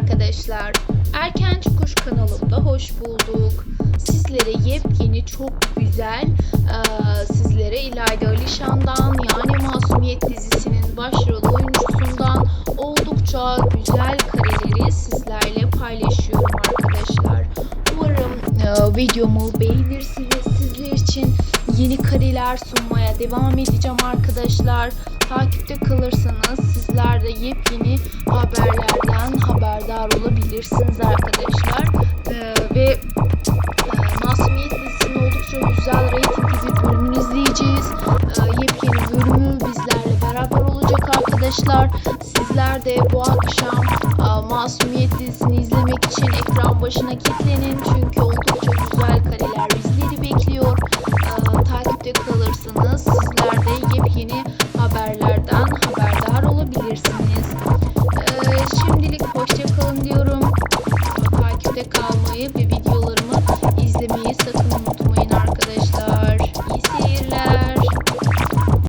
arkadaşlar. Erken Çıkış kanalımda hoş bulduk. Sizlere yepyeni çok güzel eee, sizlere İlayda Alişan'dan yani Masumiyet dizisinin başrol oyuncusundan oldukça güzel kareleri sizlerle paylaşıyorum arkadaşlar. Umarım eee, videomu beğenirsiniz. Sizler için yeni kareler sunmaya devam edeceğim arkadaşlar. Takipte kalırsanız sizler de yepyeni haberlerden haberdar olabilirsiniz arkadaşlar. Ee, ve e, Masumiyet dizisinin oldukça güzel reytingli bir bölümünü izleyeceğiz. Ee, yepyeni bölümü bizlerle beraber olacak arkadaşlar. Sizler de bu akşam e, Masumiyet dizisini izlemek için ekran başına kilitlenin. Çünkü oldukça güzel kareler bizleri bekliyor. Ee, takipte kalırsanız sizler de yepyeni haberlerden haberdar olabilirsiniz. Ee, şimdilik hoşça kalın diyorum. Kalmayı ve videolarımı izlemeyi sakın.